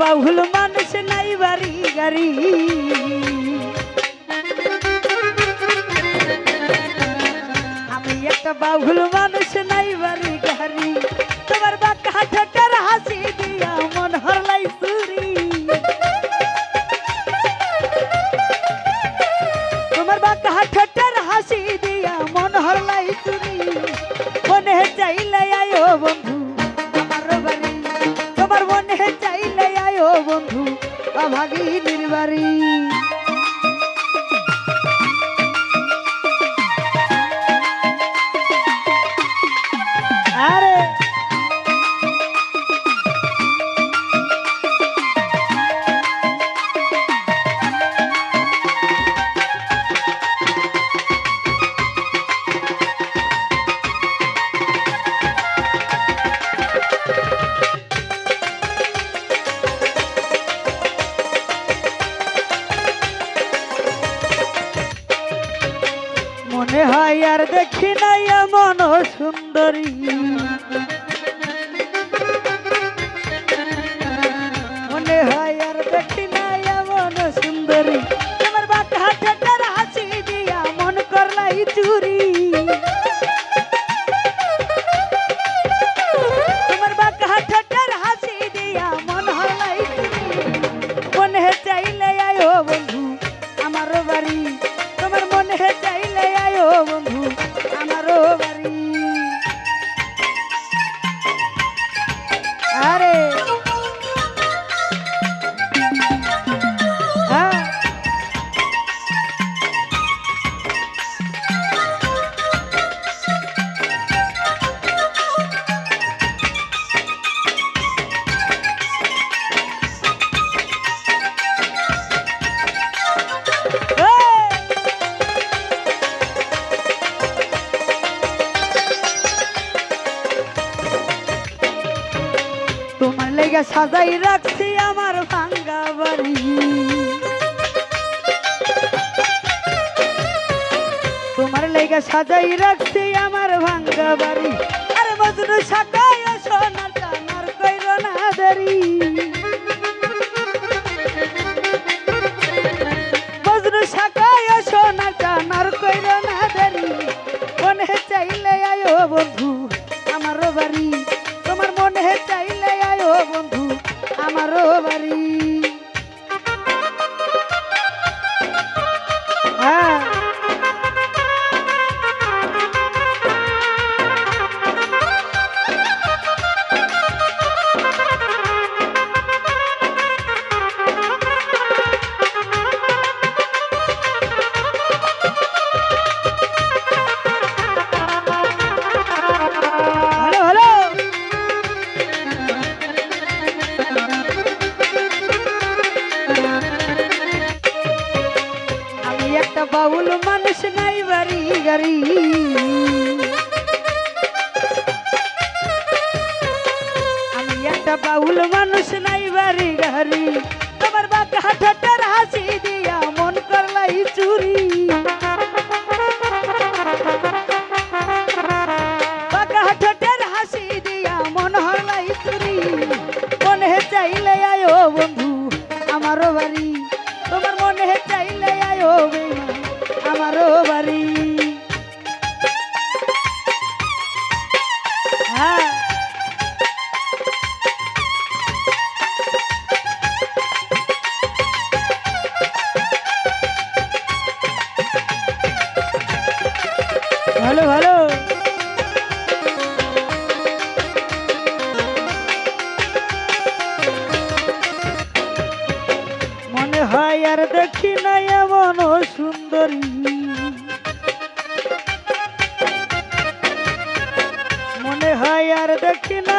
বাহুল মানুষ নাই বাড়ি গাড়ি। আমি একটা বাহুল মানুষ বন্ধু অভাগিনীর বাড়ি হয় আর দেখি নাই এমন সুন্দরী। মনে হয় আর দেখি লেগে সাজাই রাখছি আমার ভাঙ্গা বাড়ি। তোমার লেগে সাজাই রাখছি আমার ভাঙ্গা বাড়ি। আর মজনু সাকাই সোনার টানার কইর না দেরি। Oh, একটা বাউল মানুষ নাই বাড়ি, গাড়ি। আমি একটা বাউল মানুষ নাই বাড়ি, গাড়ি। তোমার বাঁকা হাঠাটার হাসি দিয়া মন করলাই চুরি। বাঁকা হাঠাটার হাসি দিয়া মন হরলাই চুরি। মনে চাইলে আয়ো বন্ধু আয়ো আমারও বাড়ি। হ্যাঁ। ভালো ভালো। আর দেখি না এমন সুন্দরী। মনে হয় আর দেখি না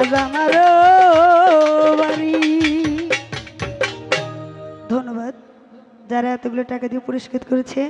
আমার ধন্যবাদ। যারা এতগুলো টাকা দিয়ে পুরস্কৃত করেছে